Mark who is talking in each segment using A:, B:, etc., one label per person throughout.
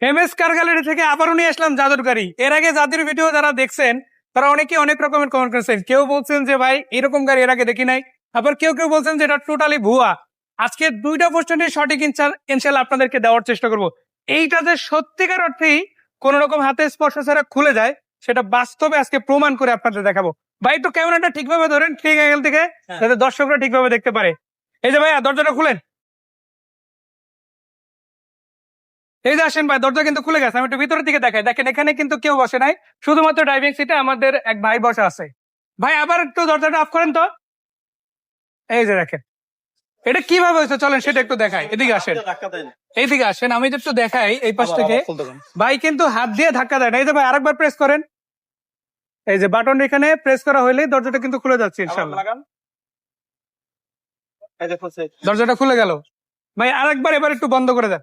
A: M S car gallery থেকে আবারও নিয়ে আসলাম জাদুর গাড়ি। এর আগে জাদুর ভিডিও যারা দেখছেন তারা অনেকে অনেক রকমের কমেন্ট করেছেন। কেউ বলছেন যে ভাই এরকম গাড়ি এর আগে দেখি নাই। আবার কেউ কেউ বলছেন যে এটা টোটালি ভুয়া। আজকে দুইটা কোশ্চেনের সঠিক ইনসার- ইনশাল্লাহ আপনাদেরকে দেওয়ার চেষ্টা করব। এইটা যে সত্যিকার অর্থেই কোন রকম হাতে স্পর্শ ছাড়া খুলে যায় সেটা বাস্তবে আজকে প্রমাণ করে আপনাদের দেখাবো। ভাই একটু ক্যামেরাটা ঠিকভাবে ধরেন ঠিক অ্যাঙ্গেল থেকে
B: হ্যাঁ।
A: যাতে দর্শকরা ঠিকভাবে দেখতে পারে। এই যে ভাইয়া দরজাটা খুলেন। এই যে আসেন ভাই দরজা কিন্তু খুলে গেছে আমি একটু ভিতরের দিকে দেখাই। দেখেন এখানে কিন্তু কেউ বসে নাই শুধুমাত্র ড্রাইভিং সিটে আমাদের এক ভাই বসে আছে। ভাই আবার একটু দরজাটা অফ করেন তো। এই যে দেখেন এটা কীভাবে হয়েছে? চলেন সেটা একটু দেখাই। এদিকে আসেন। এইদিকে আসেন আমি একটু দেখাই এই পাশ থেকে। ভাই কিন্তু হাত দিয়ে ধাক্কা দেয় না। এই যে ভাই আরেকবার প্রেস করেন। এই যে বাটন এখানে প্রেস করা হইলেই দরজাটা কিন্তু খুলে যাচ্ছে ইনশাল্লাহ দরজাটা খুলে গেল। ভাই আরেকবার এবার একটু বন্ধ করে দেন।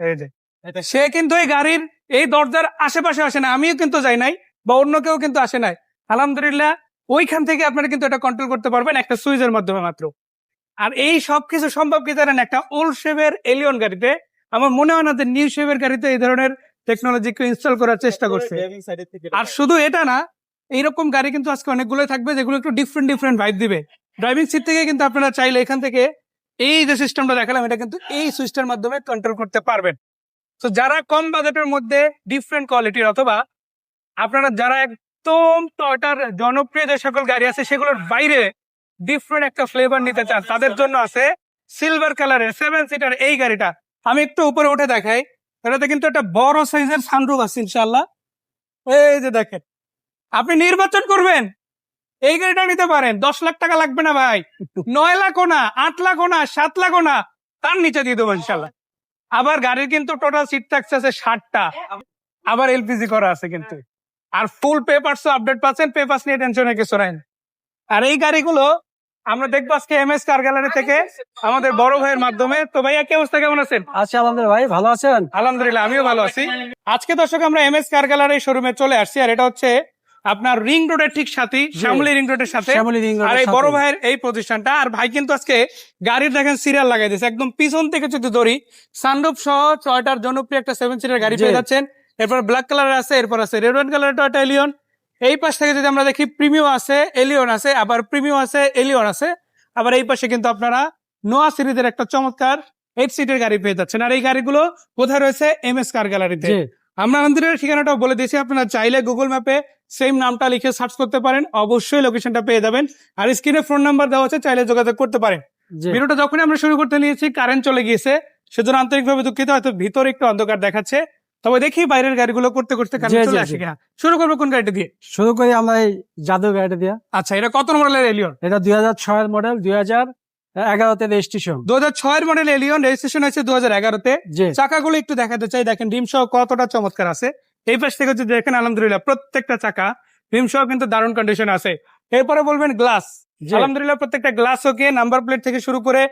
A: এই যে সে কিন্তু এই গাড়ির এই দরজার আশেপাশে আসে না আমিও কিন্তু যাই নাই বা অন্য কেউ কিন্তু আসে নাই। আলহামদুলিল্লাহ ওইখান থেকে আপনারা কিন্তু এটা কন্ট্রোল করতে পারবেন একটা সুইচের মাধ্যমে মাত্র। আর এই সব কিছু সম্ভব কি জানেন? একটা ওল্ড শেভের এলিয়ন গাড়িতে। আমার মনে হয় না যে নিউ শেভের গাড়িতে এই ধরনের টেকনোলজি ইনস্টল করার চেষ্টা করছে। আর শুধু এটা না এইরকম গাড়ি কিন্তু আজকে অনেকগুলো থাকবে যেগুলো একটু ডিফারেন্ট ডিফারেন্ট ভাইব দিবে। ড্রাইভিং সিট থেকে কিন্তু আপনারা চাইলে এখান থেকে এই যে সিস্টেমটা দেখালাম, এটা কিন্তু এই সুইচটার মাধ্যমে কন্ট্রোল করতে পারবেন। তো যারা কম বাজেটের মধ্যে ডিফারেন্ট কোয়ালিটির অথবা আপনারা যারা একদম টয়টার জনপ্রিয় যে সকল গাড়ি আছে, সেগুলোর বাইরে ডিফারেন্ট একটা ফ্লেভার নিতে চান, তাদের জন্য আছে সিলভার কালারের সেভেন সিটার এই গাড়িটা। আমি একটু উপরে উঠে দেখাই, এটাতে কিন্তু একটা বড় সাইজের সানরুফ আছে ইনশাল্লাহ এই যে দেখেন, আপনি নির্বাচন করবেন এই গাড়িটা নিতে পারেন। দশ লাখ টাকা লাগবে না ভাই। নয় লাখও না আট লাখও না সাত লাখও না তার নিচে দিয়ে দেবো ইনশাল্লাহ। আবার গাড়ির কিন্তু টোটাল সিট থাকছে আছে ষাটটা। আবার এলপিজি করা আছে কিন্তু। আর ফুল পেপারস আপডেট পাচ্ছেন পেপারস নিয়ে টেনশনের কিছু নাই। আর এই গাড়িগুলো আমরা দেখব আজকে এম এস কার গ্যালারি থেকে আমাদের বড় ভাইয়ের মাধ্যমে। তো ভাইয়া কি অবস্থা? কেমন আছেন?
B: আচ্ছা আলহামদুলিল্লাহ ভাই ভালো আছেন?
A: আলহামদুলিল্লাহ আমিও ভালো আছি। আজকে দর্শক আমরা এম এস কার গ্যালারি শোরুমে চলে আসছি। আর এটা হচ্ছে আপনার রিং রোডের ঠিক সাথে শ্যামলি রিং রোডের সাথে। আর এই বড় ভাইয়ের এই প্রতিষ্ঠানটা আর ভাই কিন্তু আজকে গাড়ির দেখেন সিরিয়াল লাগাই দিয়েছে। একদম পিছন থেকে যদি ধরি সানরুফ সহ ছয়টার জনপ্রিয় একটা সেভেন সিটার গাড়ি। পেয়ে যাচ্ছেন। এরপর ব্ল্যাক কালার আছে এরপর আছে red one colour Toyota Allion এই পাশ থেকে যদি আমরা দেখি প্রিমিও আছে এলিয়ন আছে আবার প্রিমিও আছে এলিয়ন আছে। আবার এই পাশে কিন্তু আপনারা নোয়া সিরিজের একটা চমৎকার এইট সিটের গাড়ি পেয়ে যাচ্ছেন। আর এই গাড়িগুলো কোথায় রয়েছে? এম এস কার গ্যালারিতে আমরা আমাদের ঠিকানাটাও বলে দিয়েছি। আপনারা চাইলে গুগল ম্যাপে সেম নামটা লিখে সার্চ করতে পারেন। অবশ্যই লোকেশনটা পেয়ে যাবেন। আর স্ক্রিনে ফোন নাম্বার দেওয়া আছে চাইলে যোগাযোগ করতে পারেন। ভিডিওটা যখনই আমরা শুরু করতে নিয়েছি কারেন্ট চলে গিয়েছে। সেজন্য আন্তরিকভাবে দুঃখিত হয়তো ভিতরে একটু অন্ধকার দেখাচ্ছে। তবে দেখি বাইরের গাড়িগুলো করতে করতে কারেন্ট চলে আসে। কিনা। শুরু করব কোন গাড়িটা দিয়ে?
B: শুরু করি আমরা এই জাদু গাড়িটা দিয়ে।
A: আচ্ছা এটা কত মডেলের এলিয়ন
B: এটা দুই হাজার ছয়ের মডেল দুই হাজার এগারোতে রেজিস্ট্রেশন।
A: দু হাজার ছয়ের মডেল এলিয়ন রেজিস্ট্রেশন হয়েছে দু হাজার এগারোতে চাকাগুলো একটু দেখাতে চাই। দেখেন রিম সহ কতটা চমৎকার আছে। এই পাশ থেকে যদি দেখেন আলহামদুলিল্লাহ প্রত্যেকটা চাকা রিম সহ কিন্তু দারুণ কন্ডিশন আছে। এরপরে বলবেন গ্লাস আলহামদুলিল্লাহ প্রত্যেকটা গ্লাস ওকে নাম্বার প্লেট থেকে শুরু করে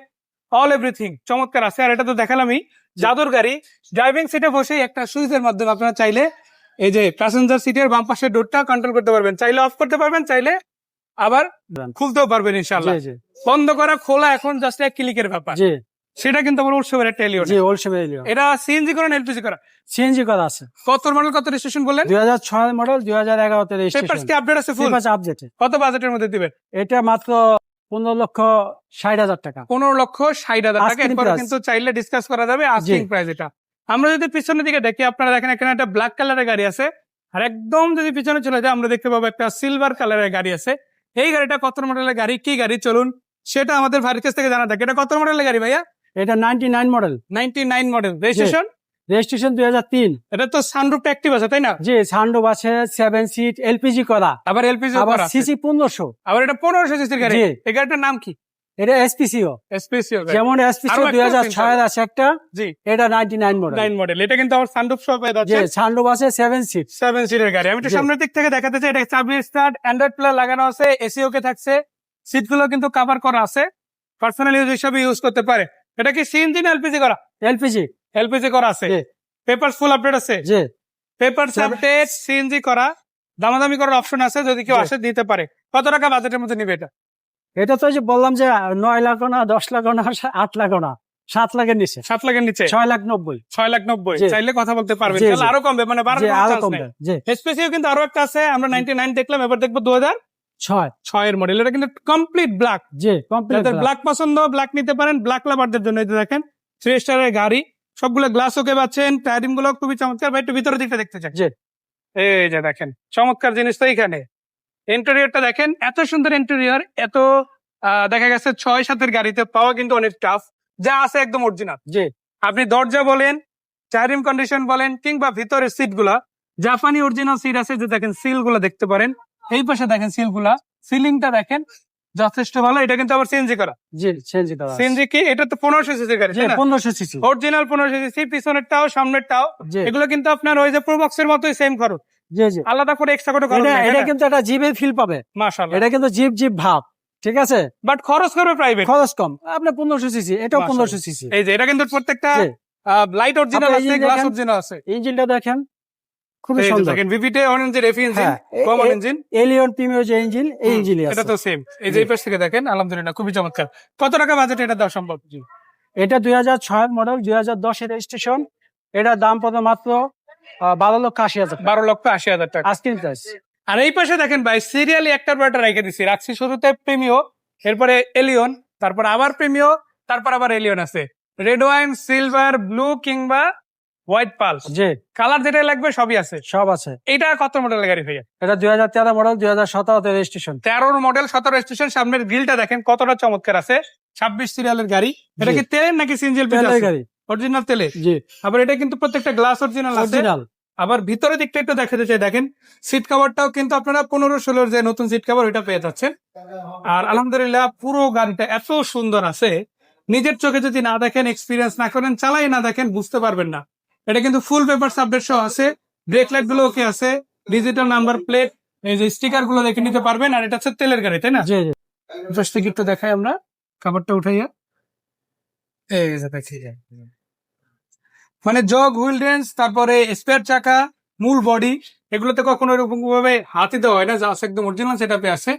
A: অল এভরিথিং চমৎকার আছে। আর এটা তো দেখালামই। জাদুর গাড়ি। ড্রাইভিং সিটে বসেই একটা সুইচের মাধ্যমে আপনারা চাইলে এই যে প্যাসেঞ্জার সিটের বাম পাশের ডোরটা কন্ট্রোল করতে পারবেন। চাইলে অফ করতে পারবেন চাইলে আবার খুলতেও পারবেন ইনশাল্লাহ বন্ধ করা খোলা এখন জাস্ট এক ক্লিকের ব্যাপার। সেটা কিন্তু আমার উৎসবের একটা Allion
B: G old seven Allion
A: এটা সিএনজি করা এলপিজি করা
B: সিএনজি করা আছে।
A: কত মডেল কত রেজিস্ট্রেশন বললেন?
B: দুই হাজার ছয়ের মডেল দুই হাজার এগারোতে
A: পেপারস কি আপডেট আছে ফুল
B: আপডেট
A: কত বাজেটের মধ্যে দিবেন?
B: এটা মাত্র পনেরো লক্ষ ষাট হাজার টাকা।
A: পনেরো লক্ষ ষাট হাজার টাকা। এরপরে। কিন্তু চাইলে ডিসকাস করা যাবে আস্কিং প্রাইস এটা। আমরা যদি পিছনের দিকে দেখি আপনারা দেখেন এখানে একটা ব্ল্যাক কালারের গাড়ি আছে। আর একদম যদি পিছনে চলে যায় আমরা দেখতে পাবো একটা সিলভার কালারের গাড়ি আছে। এই গাড়িটা কত মডেলের গাড়ি? কি গাড়ি? চলুন সেটা আমাদের ভাইয়ের কাছ থেকে জানা থাকে। এটা কত মডেলের গাড়ি ভাইয়া?
B: এটা ninety nine model
A: ninety nine model registration
B: registration দুই হাজার তিন।
A: এটা তো সানরুফটা অ্যাক্টিভ আছে তাই না?
B: জি সান্ডো আছে সেভেন সিট এলপিজি করা।
A: আবার এলপিজি
B: আবার সিসি পনেরোশো।
A: আবার এটা পনেরোশো সিসির গাড়ি। এই গাড়িটার নাম কি?
B: এটা এসপিসিও
A: স্পেশিয়াল
B: যেমন এসপিসিও দুই হাজার আছে একটা
A: জি।
B: এটা ninety nine model
A: nine model এটা কিন্তু আমার সানরুফ সহ পেয়ে যাচ্ছে।
B: বাসে সেভেন সিট
A: সেভেন সিটের গাড়ি। আমি একটু সামনের দিক থেকে দেখাতে চাই এটা চাবি স্টার্ট অ্যান্ড্রয়েড প্লে লাগানো আছে এসি ওকে থাকছে। সিটগুলো কিন্তু কভার করা আছে। পার্সোনাল ইউজ হিসাবে ইউজ করতে পারে। এটা কি সিএনজি না এলপিজি করা?
B: এলপিজি
A: এলপিজি করা আছে। পেপার ফুল আপডেট আছে?
B: যে
A: পেপার আপডেট সিএনজি করা। দামাদামি করার অপশন আছে যদি কেউ আসে দিতে পারে। কত টাকা বাজেটের মধ্যে নিবে এটা?
B: এটা তো যে বললাম যে নয় লাখ না দশ লাখ না আট লাখ না সাত লাখের নিচে।
A: সাত লাখের নিচে?
B: ছয় লাখ নব্বই।
A: ছয় লাখ নব্বই। চাইলে কথা বলতে পারবেন।
B: জি।
A: আরও কমবে মানে বারো
B: আরও কমবে।
A: স্পেসিও কিন্তু আরও একটা আছে আমরা নাইনটি নাইন দেখলাম এবার দেখব দু হাজার
B: ছয়।
A: ছয়ের মডেল এটা কিন্তু কমপ্লিট ব্ল্যাক
B: যে কমপ্লিট
A: ব্ল্যাক পছন্দ ব্ল্যাক নিতে পারেন ব্ল্যাক লাভারদের জন্য যে দেখেন থ্রি স্টারের গাড়ি সবগুলো গ্লাস ওকে পাচ্ছেন টায়ারিংগুলো খুবই চমৎকার। ভাই একটু ভিতরের দিকটা দেখতে চাই। এই যে দেখেন চমৎকার জিনিস তো এইখানে। ইন্টেরিয়রটা দেখেন এত সুন্দর ইন্টেরিয়র এত দেখা গেছে ছয় সাতের গাড়িতে পাওয়া কিন্তু অনেক টাফ যা আছে একদম অরিজিনাল
B: জি।
A: আপনি দরজা বলেন টায়ারিং কন্ডিশন বলেন কিংবা ভিতরের সিটগুলা জাপানি অরিজিনাল সিট আছে যে দেখেন সিলগুলা দেখতে পারেন এই পাশে দেখেন সিলগুলা সিলিংটা দেখেন যথেষ্ট ভালো এটা কিন্তু আবার সিএনজি করা।
B: জি চেঞ্জ করা।
A: সিএনজি কি? এটা তো পনেরোশো সিসি গাড়ি
B: পনেরোশো সিসি
A: অরিজিনাল পনেরোশো সিসি পিছনেরটাও সামনেরটাও
B: জি।
A: এগুলো কিন্তু আপনার ওই যে প্রোবক্স এর মতোই সেম খরচ।
B: জি জি।
A: আলাদা করে এক্সট্রা করে
B: এটা এটা কিন্তু একটা জিপের ফিল পাবে।
A: মাশাআল্লাহ।
B: এটা কিন্তু জিপ জিপ ভাব ঠিক আছে?
A: বাট খরচ করবে প্রাইভেট
B: খরচ কম। আপনার পনেরোশো সিসি এটাও। পনেরোশো সিসি
A: এই যে এটা কিন্তু প্রত্যেকটা লাইট অরিজিনাল আছে গ্লাস অরিজিনাল আছে।
B: ইঞ্জিনটা দেখেন। খুবই সুন্দর।
A: দেখেন ভিভিটে engine common engine
B: Allion Premio যে ইঞ্জিন এই ইঞ্জিনই
A: এটা তো সেম এই যে পাশ থেকে দেখেন আলহামদুলিল্লাহ খুবই চমৎকার। কত টাকা বাজেট এটা দেওয়া সম্ভব? জি।
B: এটা দুই হাজার ছয় মডেল দুই হাজার দশের রেজিস্ট্রেশন এটার দাম পড়বে মাত্র বারো লক্ষ আশি হাজার
A: বারো লক্ষ আশি হাজার টাকা।
B: আজকের প্রাইস
A: আর এই পাশে দেখেন ভাই সিরিয়ালি একটার পর একটা রেখে দিচ্ছি রাখছি শুরুতে প্রেমিও এরপরে এলিয়ন তারপর আবার প্রেমিও তারপর আবার এলিয়ন আছে। রেড ওয়াইন সিলভার ব্লু কিংবা হোয়াইট পাল
B: জি।
A: কালার যেটা লাগবে সবই আছে।
B: সব আছে।
A: এটা কত মডেলের গাড়ি ভাইয়া?
B: এটা দুই হাজার তেরো মডেল দুই হাজার সতেরোতে রেজিস্ট্রেশন
A: তেরোর মডেল সতেরো স্টেশন সামনের গ্রিলটা দেখেন কতটা চমৎকার আছে। ছাব্বিশ সিরিয়ালের গাড়ি। এটা কি তেলের নাকি
B: তেলের গাড়ি।
A: অরিজিনাল তেলে?
B: জি।
A: আবার এটা কিন্তু প্রত্যেকটা গ্লাস অরিজিনাল আছে।
B: অরিজিনাল
A: আবার ভিতরের দিকটা একটু দেখাতে চাই। দেখেন সিট কভারটাও কিন্তু আপনারা পনেরো ষোলোর যে নতুন সিট কভার ওইটা পেয়ে যাচ্ছেন। আর আলহামদুলিল্লাহ পুরো গাড়িটা এত সুন্দর আছে। নিজের চোখে যদি না দেখেন এক্সপিরিয়েন্স না করেন চালাই না দেখেন বুঝতে পারবেন না। এটা কিন্তু ফুল পেপার আপডেট সহ আছে। ব্রেক লাইটগুলো ওকে আছে। ডিজিটাল নাম্বার প্লেট এই যে স্টিকারগুলো দেখে নিতে পারবেন। আর এটা হচ্ছে তেলের গাড়ি তাই না?
B: জি জি।
A: থেকে একটু দেখাই আমরা। খাবারটা উঠাইয়া। এই যে দেখি মানে জগ হুইল রেঞ্জ তারপরে স্পেয়ার চাকা মূল বডি এগুলোতে কখনো এরকম ভাবে হাতি দেওয়া হয় না যা আছে একদম অরিজিনাল সেটাপে আছে।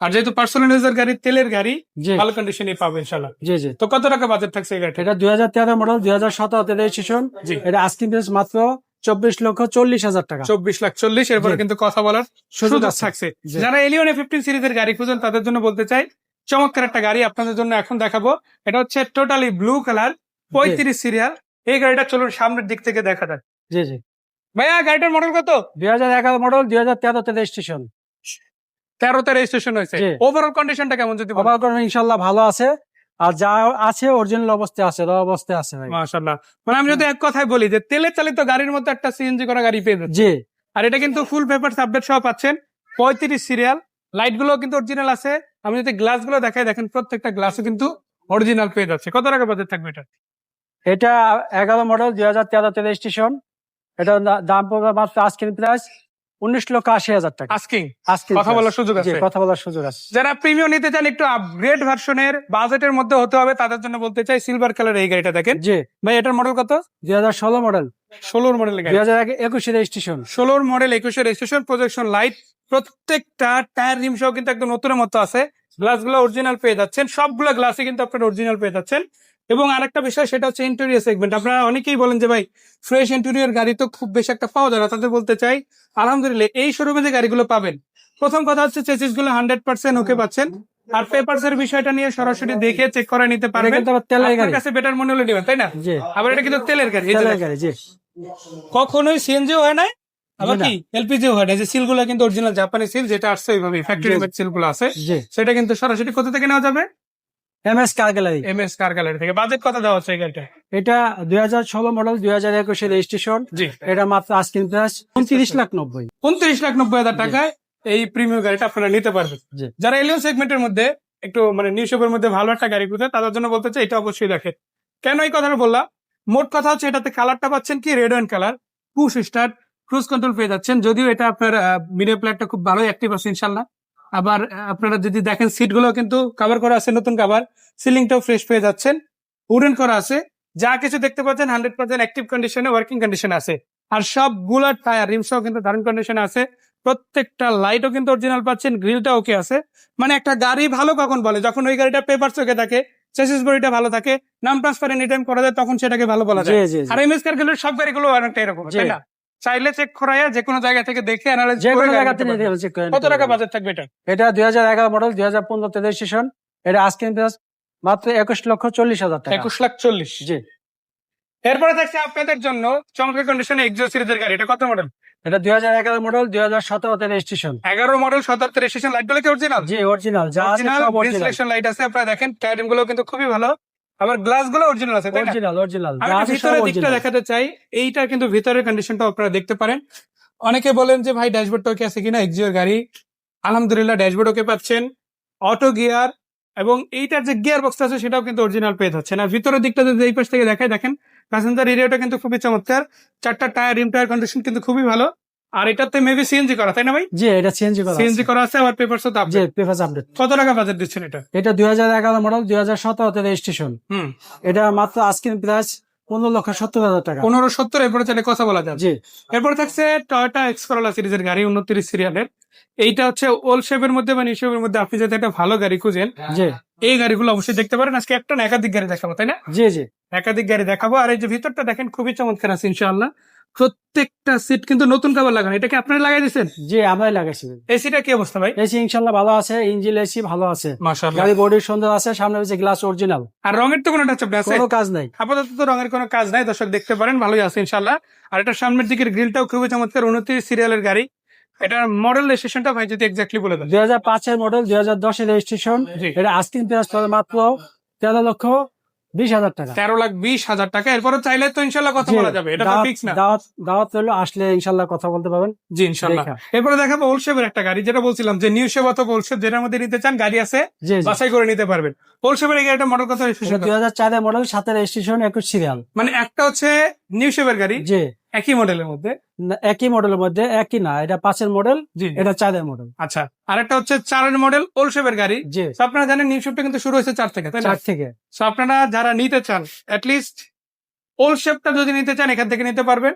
A: আর যেহেতু পার্সোনাল ইউজার গাড়ি তেলের গাড়ি ভালো কন্ডিশনে পাবে ইনশাল্লাহ
B: জি জি।
A: তো কত টাকা বাজেট থাকছে এই গাড়িটা
B: এটা দুই হাজার তেরো মডেল দুই হাজার সতেরোতে রেজিস্ট্রেশন
A: জি।
B: এটা আস্কিং প্রাইস মাত্র চব্বিশ লক্ষ চল্লিশ হাজার টাকা।
A: চব্বিশ লাখ চল্লিশ এরপরে। কিন্তু কথা বলার
B: সুযোগ
A: থাকছে। যারা এলিয়ন ফিফটিন সিরিজের গাড়ি খুঁজেন তাদের জন্য বলতে চাই চমৎকার একটা গাড়ি আপনাদের জন্য এখন দেখাবো। এটা হচ্ছে টোটালি ব্লু কালার পঁয়ত্রিশ সিরিয়াল এই গাড়িটা চলুন সামনের দিক থেকে দেখা যায়
B: জি জি।
A: ভাইয়া গাড়িটার মডেল কত?
B: দুই হাজার এগারো মডেল দুই হাজার তেরোতে রেজিস্ট্রেশন
A: তেরোতে রেজিস্ট্রেশন হয়েছে। ওভারঅল কন্ডিশনটা কেমন যদি বলেন?
B: ওভার করেন ইনশাল্লাহ ভালো আছে। আর যা আছে অরিজিনাল অবস্থায় আছে র অবস্থায় আছে ভাই।
A: মাশাআল্লাহ। মানে আমি যদি এক কথায় বলি যে তেলে চালিত গাড়ির মতো একটা সিএনজি করা গাড়ি পেয়ে যাচ্ছে
B: জি।
A: আর এটা কিন্তু ফুল পেপার আপডেট সহ পাচ্ছেন। পঁয়ত্রিশ সিরিয়াল লাইটগুলো কিন্তু অরিজিনাল আছে। আমি যদি গ্লাসগুলো দেখাই দেখেন প্রত্যেকটা গ্লাসও কিন্তু অরিজিনাল পেয়ে যাচ্ছে। কত টাকা বাজেট থাকবে এটা?
B: এটা এগারো মডেল দুই হাজার তেরোতে রেজিস্ট্রেশন এটা দাম পড়বে মাত্র আজকের প্রাইস উনিশ লক্ষ আশি হাজার টাকা।
A: আস্কিং
B: আজকের
A: কথা বলার সুযোগ আছে?
B: কথা বলার সুযোগ আছে।
A: যারা প্রিমিয়াম নিতে চান একটু আপগ্রেড ভার্সনের বাজেটের মধ্যে হতে হবে তাদের জন্য বলতে চাই সিলভার কালার এই গাড়িটা দেখেন।
B: জি।
A: ভাই এটার মডেল কত?
B: দুই হাজার ষোলো মডেল
A: ষোলোর মডেলের গাড়ি।
B: দুই হাজার একুশে রেজিস্ট্রেশন
A: ষোলোর মডেল একুশের রেজিস্ট্রেশন প্রজেকশন লাইট প্রত্যেকটা টায়ার রিম সহ কিন্তু একদম নতুনের মতো আছে। গ্লাসগুলো অরিজিনাল পেয়ে যাচ্ছেন। সবগুলো গ্লাসে কিন্তু আপনারা অরিজিনাল পেয়ে যাচ্ছেন। এবং আরেকটা বিষয় সেটা হচ্ছে ইন্টেরিয়র সেগমেন্ট আপনারা অনেকেই বলেন যে ভাই ফ্রেশ ইন্টেরিয়র গাড়ি তো খুব বেশি একটা পাওয়া যায় না। তাদের বলতে চাই আলহামদুলিল্লাহ এই শোরুমে যে গাড়িগুলো পাবেন প্রথম কথা হচ্ছে চেসিসগুলো হান্ড্রেড পার্সেন্ট ওকে পাচ্ছেন। আর পেপারস এর বিষয়টা নিয়ে সরাসরি দেখে চেক করে নিতে পারবেন। আপনার কাছে বেটার মনে হলে নেবেন তাই না? আবার এটা কিন্তু তেলের গাড়ি কখনোই সিএনজিও হয় নাই। আবার কি? এলপিজিও হয় না যে সিলগুলো কিন্তু অরিজিনাল জাপানি সিল যেটা আসছে ওইভাবে ফ্যাক্টরি মেড সিলগুলো আছে। সেটা কিন্তু সরাসরি কোথা থেকে নেওয়া যাবে?
B: M S car gallery.
A: M S car gallery থেকে। বাজেট কত দেওয়া হচ্ছে এই গাড়িটা?
B: এটা দুই হাজার ষোলো মডেল দুই হাজার একুশে রেজিস্ট্রেশন এটা মাত্র প্রাইস উনত্রিশ লাখ নব্বই।
A: উনত্রিশ লাখ নব্বই হাজার টাকায় এই প্রিমিয়াম গাড়িটা আপনারা নিতে পারবেন। যারা এলিয়ন সেগমেন্টের মধ্যে একটু মানে নিউ শেপের মধ্যে ভালো একটা গাড়ি খুঁজে তাদের জন্য বলতে চাই এটা অবশ্যই দেখেন। কেন এই কথাটা বললাম? মোট কথা হচ্ছে এটাতে কালারটা পাচ্ছেন কি? Red and colour push start cruise control পেয়ে যাচ্ছেন। যদিও এটা আপনার মিডিয়া প্লেয়ারটা খুব ভালো অ্যাক্টিভ আছে ইনশাল্লাহ আবার আপনারা যদি দেখেন সিটগুলো কিন্তু কভার করা আছে নতুন কভার সিলিংটাও ফ্রেশ পেয়ে যাচ্ছেন। উডেন করা আছে। যা কিছু দেখতে পাচ্ছেন হান্ড্রেড পার্সেন্ট অ্যাক্টিভ কন্ডিশনে ওয়ার্কিং কন্ডিশনে আছে। আর সবগুলা টায়ার রিম সহ কিন্তু দারুণ কন্ডিশনে আছে। প্রত্যেকটা লাইটও কিন্তু অরিজিনাল পাচ্ছেন গ্রিলটা ওকে আছে। মানে একটা গাড়ি ভালো কখন বলে? যখন ওই গাড়িটা পেপার চোখে থাকে চেসিস বডিটা ভালো থাকে নাম ট্রান্সফার এনি টাইম করা যায় তখন সেটাকে ভালো বলা যায়। আর এমএস কারগুলোর সব গাড়িগুলো অনেকটা এরকম তাই না? চাইলে চেক করাইয়া যে কোনো জায়গা থেকে দেখে অ্যানালাইজ
B: যে কোনো জায়গা থেকে check করে
A: কত টাকা। বাজেট থাকবে এটা?
B: এটা দুই হাজার এগারো মডেল দুই হাজার পনেরো রেজিস্ট্রেশন এটা আজকে প্রাইস মাত্র একুশ লক্ষ চল্লিশ হাজার টাকা।
A: একুশ লাখ চল্লিশ।
B: জি।
A: এরপরে থাকছে আপনাদের জন্য চমৎকার কন্ডিশনে এক্সো সিরিজের গাড়ি। এটা কত মডেল
B: এটা দুই হাজার এগারো মডেল দুই হাজার সতেরোতে রেজিস্ট্রেশন
A: এগারো মডেল সতেরো রেজিস্ট্রেশন লাইটগুলো কি অরিজিনাল
B: জি অরিজিনাল যা
A: অরিজিনাল
B: সব অরিজিনাল
A: ইনস্টলেশন লাইট আছে। আপনারা দেখেন টায়ারিংগুলো কিন্তু খুবই ভালো। আবার গ্লাসগুলো অরিজিনাল আছে
B: অরিজিনাল অরিজিনাল
A: আমি ভিতরের দিকটা দেখাতে চাই এইটা কিন্তু ভিতরের কন্ডিশনটা আপনারা দেখতে পারেন। অনেকে বলেন যে ভাই আছে কিনা? এক্সিওর গাড়ি। আলহামদুলিল্লাহ ড্যাশবোর্ড ওকে পাচ্ছেন। অটো গিয়ার এবং এইটার যে গিয়ার বক্সটা আছে সেটাও কিন্তু অরিজিনাল পেয়ে যাচ্ছে। না ভিতরের দিকটা যদি এই পাশ থেকে দেখায় দেখেন প্যাসেঞ্জার এরিয়াটা কিন্তু খুবই চমৎকার। চারটা টায়ার রিম টায়ার কন্ডিশন কিন্তু খুবই ভালো। আর এটাতে মেবি সিএনজি করা তাই না ভাই?
B: জি এটা চেঞ্জ করা
A: সিএনজি করা আছে আবার পেপারসও তো
B: জি
A: আপডেট
B: পেপার আপডেট
A: কত টাকা বাজেট দিচ্ছেন এটা?
B: এটা দুই হাজার এগারো মডেল দুই হাজার সতেরোতে রেজিস্ট্রেশন
A: হুম।
B: এটা মাত্র আজকের প্রাইস পনেরো লক্ষ সত্তর হাজার টাকা।
A: পনেরো সত্তর এরপরে চাইলে কথা বলা যাবে।
B: জি।
A: এরপর থাকছে টয়োটা এক্স করোলা সিরিজের গাড়ি উনত্রিশ সিরিয়ালের। এইটা হচ্ছে ওল শেপের মধ্যে বা নিশেপের মধ্যে আপনি যদি একটা ভালো গাড়ি খুঁজেন
B: জি।
A: এই গাড়িগুলো অবশ্যই দেখতে পারেন। আজকে একটা না একাধিক গাড়ি দেখাবো তাই না?
B: জি জি।
A: একাধিক গাড়ি দেখাবো। আর এই যে ভিতরটা দেখেন খুবই চমৎকার আছে ইনশাআল্লাহ। প্রত্যেকটা সিট কিন্তু নতুন কাবার লাগানো। এটা কি আপনারা লাগাই দিচ্ছেন
B: জি আমরাই লাগাইছি।
A: এসিটা কি অবস্থা ভাই?
B: এসি ইনশাল্লাহ ভালো আছে ইঞ্জিন এসি ভালো আছে।
A: মাশাআল্লাহ।
B: গাড়ি বডি সুন্দর আছে সামনে হচ্ছে গ্লাস অরিজিনাল
A: আর রঙের তো কোনো টাচ আছে?
B: কোনো কাজ নাই।
A: আপাতত তো রঙের কোনো কাজ নাই। দর্শক দেখতে পারেন ভালোই আছে ইনশাল্লাহ আর এটা সামনের দিকের গ্রিলটাও খুবই চমৎকার। উনত্রিশ সিরিয়ালের গাড়ি। এটার মডেল রেজিস্ট্রেশনটা ভাই যদি এক্স্যাক্টলি বলে দেন।
B: দুই হাজার পাঁচের মডেল দুই হাজার দশের রেজিস্ট্রেশন এটা আস্কিং প্রাইস মাত্র তেরো লক্ষ বিশ হাজার টাকা।
A: তেরো লাখ বিশ হাজার টাকা। এরপরে চাইলে তো ইনশাল্লাহ কথা বলা যাবে। এটা ফিক্স না।
B: দাওয়াত দাওয়াত রইল আসলে ইনশাল্লাহ কথা বলতে পারবেন।
A: জি ইনশাল্লাহ। এরপরে দেখাবো ওলশেপের একটা গাড়ি যেটা বলছিলাম যে নিউ শেপ অথবা ওলশেপ যেটার মধ্যে নিতে চান গাড়ি আছে বাছাই করে নিতে পারবেন। ওলশেপের এই গাড়িটা মডেল কথা
B: দুই হাজার চারের মডেল সাথে রেজিস্ট্রেশন একুশ সিরিয়াল
A: মানে একটা হচ্ছে নিউ শেপের গাড়ি
B: জি।
A: একই মডেলের মধ্যে?
B: একই মডেলের মধ্যে একই না এটা পাঁচের মডেল
A: জি
B: এটা চারের মডেল
A: আচ্ছা আর একটা হচ্ছে চারের মডেল ওলশেপের গাড়ি।
B: জি।
A: আপনারা জানেন নিউ শেপটা কিন্তু শুরু হয়েছে চার থেকে তাই
B: চার থেকে।
A: সো আপনারা যারা নিতে চান লিস্ট ওল্ড শেপটা যদি নিতে চান এখান থেকে নিতে পারবেন।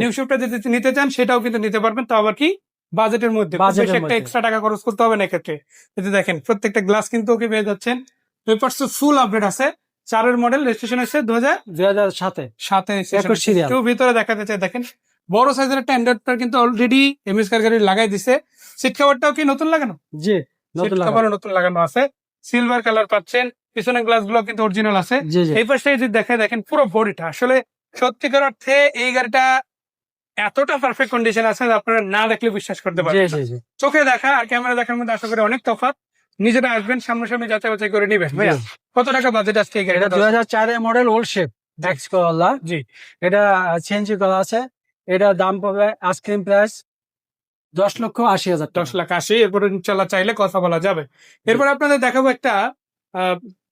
A: নিউ শেপটা যদি নিতে চান সেটাও কিন্তু নিতে পারবেন। তো আবার কি? বাজেটের মধ্যে। খুব একটা এক্সট্রা টাকা খরচ করতে হবে না এক্ষেত্রে। এতে দেখেন প্রত্যেকটা গ্লাস কিন্তু ওকে পেয়ে যাচ্ছেন। পেপারস ফুল আপডেট আছে। চারের মডেল রেজিস্ট্রেশন আছে দু হাজার
B: দুই হাজার সাতে
A: সাথে
B: serial।
A: কেউ ভিতরে দেখাতে চাই দেখেন। বড় সাইজের একটা অ্যান্ড্রয়েডটা কিন্তু অলরেডি এমএস কার গাড়ি লাগাই দিছে। সিট কভারটাও কি নতুন লাগানো?
B: জি নতুন।
A: কভারও নতুন লাগানো আছে। সিলভার কালার পাচ্ছেন। পিছনের গ্লাসগুলো কিন্তু অরিজিনাল আছে। এই পাশে যদি দেখে দেখেন পুরো বডিটা আসলে সত্যিকার অর্থে এই গাড়িটা এতটা পারফেক্ট কন্ডিশন আছে আপনারা না দেখলে বিশ্বাস করতে পারবেন চোখে দেখা আর ক্যামেরা দেখার মধ্যে আশা করি অনেক তফাৎ। নিজেরা আসবেন সামনাসামনি যাচাই বাছাই করে নিবেন কত টাকা বাজেট আসছে
B: এটা দুই হাজার চারের মডেল ওল্ড শেপ ড্যাক্স করলা
A: জি।
B: এটা চেঞ্জ করা আছে। এটা দাম পাবে আইসক্রিম প্রাইস দশ লক্ষ আশি হাজার
A: দশ লাখ আশি এরপরে ইনশাল্লাহ চাইলে কথা বলা যাবে। এরপর আপনাদের দেখাবো একটা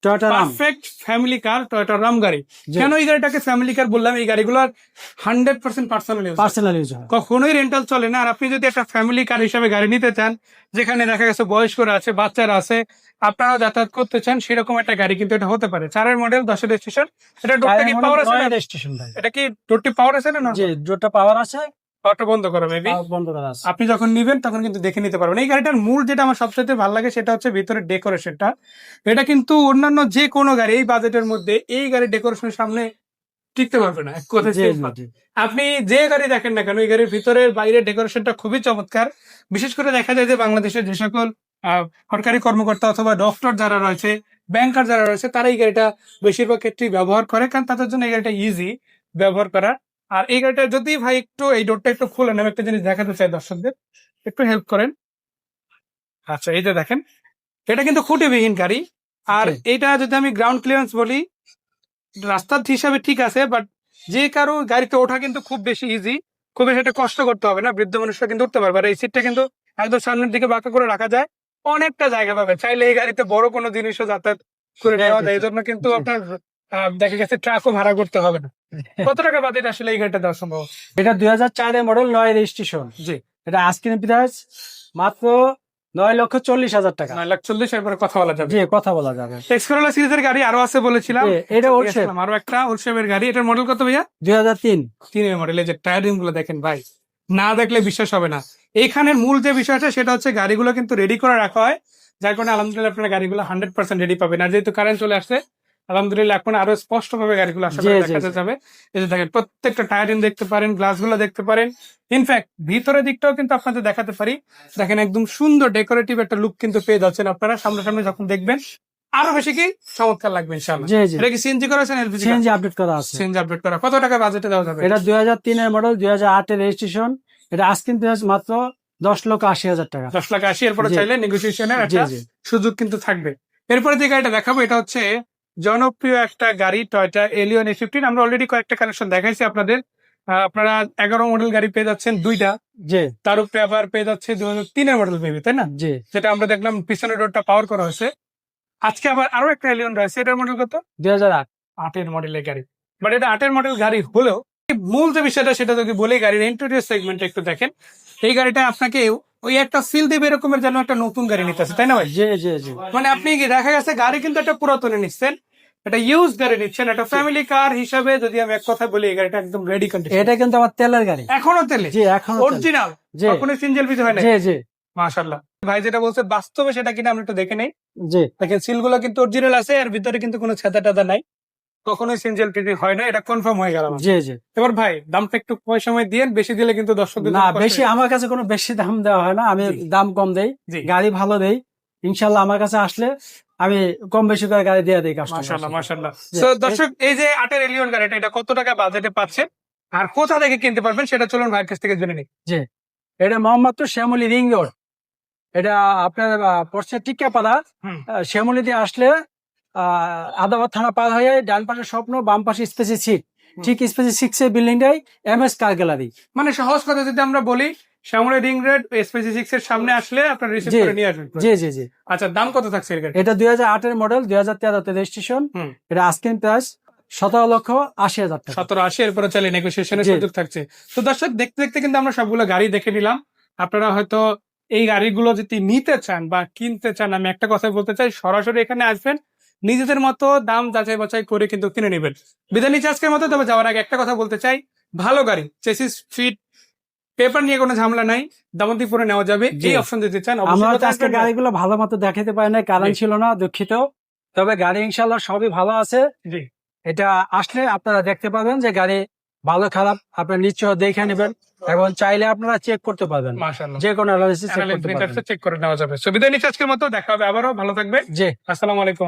B: Toyota Raum
A: perfect family car Toyota Raum গাড়ি। কেন এই গাড়িটাকে ফ্যামিলি কার বললাম? এই গাড়িগুলোর hundred percent personal
B: personal use
A: কখনোই রেন্টাল চলে না। আর আপনি যদি একটা ফ্যামিলি কার হিসাবে গাড়ি নিতে চান যেখানে দেখা গেছে বয়স্করা আছে বাচ্চারা আছে আপনারা যাতায়াত করতে চান সেরকম একটা গাড়ি কিন্তু এটা হতে পারে। চারের মডেল দশের রেজিস্ট্রেশন এটা ডোরটা কি পাওয়ার আছে?
B: স্টেশন
A: এটা কি ডোরটি পাওয়ার আছে না
B: জি দুটো পাওয়ার আছে।
A: অটো বন্ধ করো মেবি
B: বন্ধ করা আছে
A: আপনি যখন নিবেন তখন কিন্তু দেখে নিতে পারবেন। এই গাড়িটার মূল যেটা আমার সবচেয়ে ভালো লাগে সেটা হচ্ছে ভিতরের ডেকোরেশনটা। এটা কিন্তু অন্যান্য যে কোনো গাড়ি এই বাজেটের মধ্যে এই গাড়ির ডেকোরেশনের সামনে টিকতে পারবে না। এক কথায়। আপনি যে গাড়ি দেখেন না কেন এই গাড়ির ভিতরের বাইরের ডেকোরেশনটা খুবই চমৎকার। বিশেষ করে দেখা যায় যে বাংলাদেশের যে সকল আহ, সরকারি কর্মকর্তা অথবা ডক্টর যারা রয়েছে ব্যাংকার যারা রয়েছে তারা এই গাড়িটা বেশিরভাগ ক্ষেত্রেই ব্যবহার করে কারণ তাদের জন্য এই গাড়িটা ইজি ব্যবহার করা আর এই গাড়িটা যদি ভাই একটু এই ডোরটা একটু খুলেন আমি একটা জিনিস দেখাতে চাই দর্শকদের। একটু হেল্প করেন। আচ্ছা এই যে দেখেন এটা কিন্তু খুঁটিবিহীন গাড়ি। আর. এটা যদি আমি গ্রাউন্ড ক্লিয়ারেন্স বলি রাস্তার হিসাবে ঠিক আছে বাট যে কারও গাড়িতে ওঠা কিন্তু খুব বেশি ইজি খুব বেশি একটা কষ্ট করতে হবে না বৃদ্ধ মানুষরা কিন্তু উঠতে পারবে। আর এই সিটটা কিন্তু একদম সামনের দিকে বাঁকা করে রাখা যায়। অনেকটা জায়গা পাবে। চাইলে এই গাড়িতে বড় কোনো জিনিসও যাতায়াত করে নেওয়া যায়। এই জন্য কিন্তু। আপনার দেখা গেছে ট্রাকও ভাড়া করতে হবে না। কত টাকা বাজেট আসলে এই গাড়িটা দেওয়া সম্ভব?
B: এটা দুই হাজার চারের মডেল নয় রেজিস্ট্রেশন
A: জি।
B: এটা আইসক্রিম প্রাইস মাত্র নয় লক্ষ চল্লিশ হাজার টাকা।
A: নয় লাখ চল্লিশ এরপরে কথা বলা যাবে।
B: জি কথা বলা যাবে।
A: এক্সকোরোলা সিরিজের গাড়ি আরও আছে বলেছিলাম।
B: এটা ওল্ড
A: আরও একটা ওলশেপের গাড়ি। এটার মডেল কত ভাইয়া?
B: দুই হাজার তিন।
A: তিনের মডেল এই যে টায়ারিংগুলো দেখেন ভাই না দেখলে বিশ্বাস হবে না। এইখানের মূল যে বিষয়টা সেটা হচ্ছে গাড়িগুলো কিন্তু রেডি করে রাখা হয়। যার কারণে আলহামদুলিল্লাহ আপনার গাড়িগুলো হান্ড্রেড পার্সেন্ট রেডি পাবেন। আর যেহেতু কারেন্ট চলে আসছে আলহামদুলিল্লাহ এখন আরও স্পষ্ট ভাবে গাড়িগুলো করি
B: জি,
A: দেখা যাবে। এই যে দেখেন প্রত্যেকটা টায়ারিং দেখতে পারেন গ্লাসগুলো দেখতে পারেন। ইনফ্যাক্ট ভিতরের দিকটাও কিন্তু আপনাদের দেখাতে পারি। দেখেন একদম সুন্দর ডেকোরেটিভ একটা লুক কিন্তু পেয়ে যাচ্ছেন আপনারা। সামনাসামনি যখন দেখবেন আরও বেশি কি চমৎকার লাগবে ইনশাআল্লাহ। এটা কি সিএনজি করেছেন এলপিজি
B: সিএনজি আপডেট করা? আছে।
A: সিএনজি আপডেট করা। কত টাকা বাজেটে দেওয়া যাবে?
B: এটা দুই হাজার তিনের মডেল দুই হাজার আটের রেজিস্ট্রেশন এটা আস্কিন প্রাইস মাত্র দশ লক্ষ আশি হাজার টাকা।
A: দশ লাখ আশি এরপরে চাইলে নেগোসিয়েশনের একটা সুযোগ কিন্তু থাকবে। এরপরে যে গাড়িটা দেখাবো এটা হচ্ছে জনপ্রিয় একটা গাড়ি টয়টা এলিয়ন এ ফিফটিন আমরা অলরেডি কয়েকটা কালেকশন দেখাইছি আপনাদের। আপনারা এগারো মডেল গাড়ি পেয়ে যাচ্ছেন দুইটা।
B: জি।
A: তার উপরে আবার পেয়ে যাচ্ছে দু হাজার তিনের মডেল মেবি তাই না?
B: জি।
A: যেটা আমরা দেখলাম পিছনের রোডটা পাওয়ার করা হয়েছে। আজকে আবার আরও একটা এলিয়ন রয়েছে। এটার মডেল কত?
B: দুই হাজার আট।
A: আটের মডেলের গাড়ি। বাট এটা আটের মডেল গাড়ি হলেও মূল যে বিষয়টা সেটা যদি বলি গাড়ির ইন্টেরিয়র সেগমেন্ট একটু দেখেন। এই গাড়িটা আপনাকে ওই একটা ফিল দেবে এরকমের যেন একটা নতুন গাড়ি নিতেছে তাই না ভাই?
B: জি জি জি।
A: মানে আপনি কি দেখা গেছে গাড়ি কিন্তু একটা পুরাতনে নিচ্ছেন একটা ইউজ গাড়ি নিচ্ছেন একটা ফ্যামিলি কার হিসাবে যদি আমি এক কথা বলি গাড়িটা একদম রেডি কন্ডিশন
B: এটা কিন্তু আমার তেলের গাড়ি।
A: এখনও তেলে?
B: জি এখন
A: অরিজিনাল কখনোই সিঙ্গেল পিস হয় না
B: জি জি।
A: মাশাল্লাহ ভাই যেটা বলছে বাস্তবে সেটা কিনা আমরা একটু দেখে নেই।
B: জি।
A: দেখেন সিলগুলো কিন্তু অরিজিনাল আছে আর ভিতরে কিন্তু কোনো ছেদা টাদা নাই। কখনোই সিঙ্গেল পিস হয় না এটা কনফার্ম হয়ে গেল
B: জি জি।
A: এবার ভাই দামটা একটু কয় সময় দিয়েন বেশি দিলে কিন্তু দর্শকদের
B: না বেশি আমার কাছে কোনো বেশি দাম দেওয়া হয় না আমি দাম কম দেই গাড়ি ভালো দেই ইনশাল্লাহ আমার কাছে আসলে আমি কম বেশি করে গাড়ি দিয়ে দিই
A: মাশাল্লাহ
B: জি।
A: তো দর্শক এই যে আটের এলিয়ন গাড়িটা এটা কত টাকা বাজেটে পাচ্ছেন? আর কোথা থেকে কিনতে পারবেন সেটা চলুন ভাইয়ের কাছ থেকে জেনে নিই। জি।
B: এটা মোহাম্মদপুর শ্যামলী রিং রোড। এটা আপনার পড়ছে টিকাপাড়া। শ্যামলী দিয়ে আসলে আদাবাদ থানা পার হয়ে ডান পাশে স্বপ্ন বাম পাশে স্পেসি সিট ঠিক স্পেসি সিক্স এর বিল্ডিংটাই এম এস কার গ্যালারি।
A: মানে সহজ কথা যদি আমরা বলি Shyamoli ring road SPC six এর সামনে আসলে আপনার রিসিভ করে নিয়ে আসবেন
B: জি জি জি।
A: আচ্ছা দাম কত থাকছে এর
B: এটা দুই হাজার আটের মডেল দুই হাজার তেরোতে রেজিস্ট্রেশন এটা আস্কিন প্রাইস সতেরো লক্ষ আশি হাজার টাকা।
A: সতেরো আশি এরপরে চাইলে নেগোসিয়েশনের সুযোগ থাকছে। তো দর্শক দেখতে দেখতে কিন্তু আমরা সবগুলো গাড়ি দেখে নিলাম। আপনারা হয়তো এই গাড়িগুলো যদি নিতে চান বা কিনতে চান আমি একটা কথা বলতে চাই সরাসরি এখানে আসবেন। নিজেদের মতো দাম যাচাই বাছাই করে কিন্তু কিনে নেবেন। বিধান নিচে আজকের মতো তবে যাওয়ার আগে একটা কথা বলতে চাই। ভালো গাড়ি চেসিস ফিট পেপার নিয়ে কোনো ঝামেলা নাই। দামতিপুরে নেওয়া যাবে। এই অপশন দিতে চান
B: আমরা আজকে গাড়িগুলো ভালো মতো দেখাতে পারি না কারণ ছিল না দুঃখিত। তবে গাড়ি ইনশাল্লাহ সবই ভালো আছে। এটা আসলে আপনারা দেখতে পাবেন যে গাড়ি ভালো খারাপ আপনার নিশ্চয় দেখে নেবেন এবং চাইলে আপনারা চেক করতে পারবেন। যে কোনো অ্যানালিসিস
A: চেক করে নেওয়া যাবে। সুবিধা নিচে আজকের মতো দেখা হবে আবারও ভালো থাকবে
B: জি।
A: আসসালামু আলাইকুম